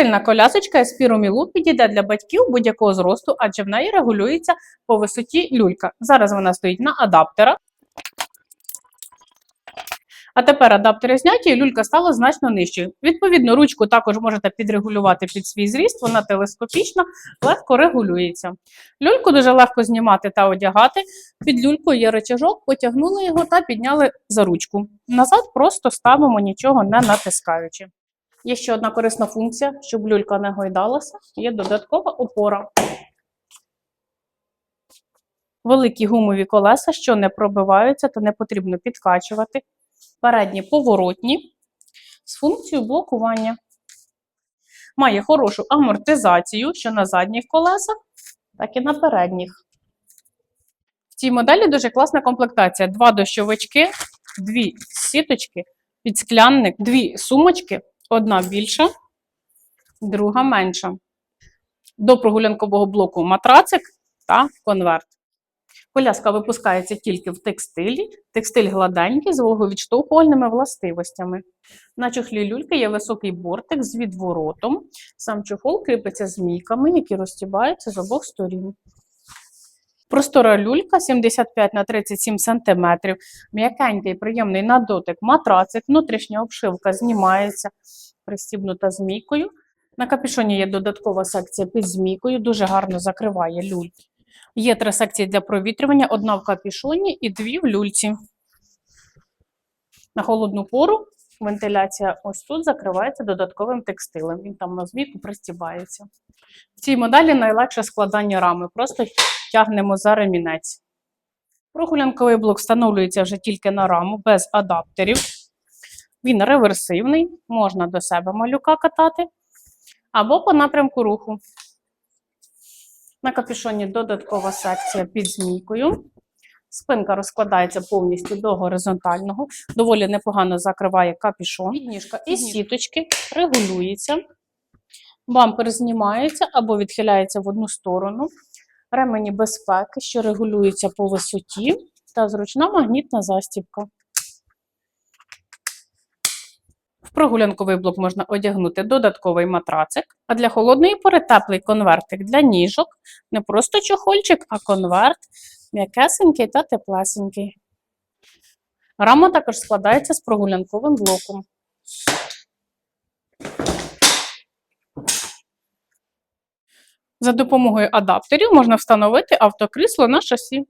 Тактильна колясочка Еспіромілу підійде для батьків будь-якого зросту, адже в неї регулюється по висоті люлька. Зараз вона стоїть на адаптерах. А тепер адаптери зняті, і люлька стала значно нижчою. Відповідно, ручку також можете підрегулювати під свій зріст, вона телескопічна, легко регулюється. Люльку дуже легко знімати та одягати. Під люлькою є рычажок, потягнули його та підняли за ручку. Назад просто ставимо, нічого не натискаючи. Є ще одна корисна функція, щоб люлька не гойдалася, є додаткова опора. Великі гумові колеса, що не пробиваються та не потрібно підкачувати. Передні поворотні з функцією блокування. Має хорошу амортизацію, що на задніх колесах, так і на передніх. В цій моделі дуже класна комплектація: два дощовички, дві сіточки, підсклянник, дві сумочки, одна більша, друга менша. До прогулянкового блоку матрацик та конверт. Коляска випускається тільки в текстилі. Текстиль гладенький з вологовідштовхувальними властивостями. На чохлі люльки є високий бортик з відворотом. Сам чохол кріпиться змійками, які розтібаються з обох сторін. Простора люлька 75 на 37 см. М'якенький, приємний на дотик матрацик, внутрішня обшивка знімається, пристібнута змійкою. На капюшоні є додаткова секція під змійкою, дуже гарно закриває люльку. Є три секції для провітрювання: одна в капюшоні і дві в люльці. На холодну пору вентиляція ось тут закривається додатковим текстилем. Він там на змійку пристібається. В цій моделі найлегше складання рами. Просто тягнемо за ремінець. Прогулянковий блок встановлюється вже тільки на раму, без адаптерів. Він реверсивний, можна до себе малюка катати або по напрямку руху. На капюшоні додаткова секція під змійкою. Спинка розкладається повністю до горизонтального, доволі непогано закриває капюшон. Підніжка із сіточки регулюється. Бампер знімається або відхиляється в одну сторону. Ремені безпеки, що регулюються по висоті, та зручна магнітна застібка. В прогулянковий блок можна одягнути додатковий матрацик, а для холодної пори теплий конвертик для ніжок. Не просто чохольчик, а конверт, м'якесенький та теплесенький. Рама також складається з прогулянковим блоком. За допомогою адаптерів можна встановити автокрісло на шасі.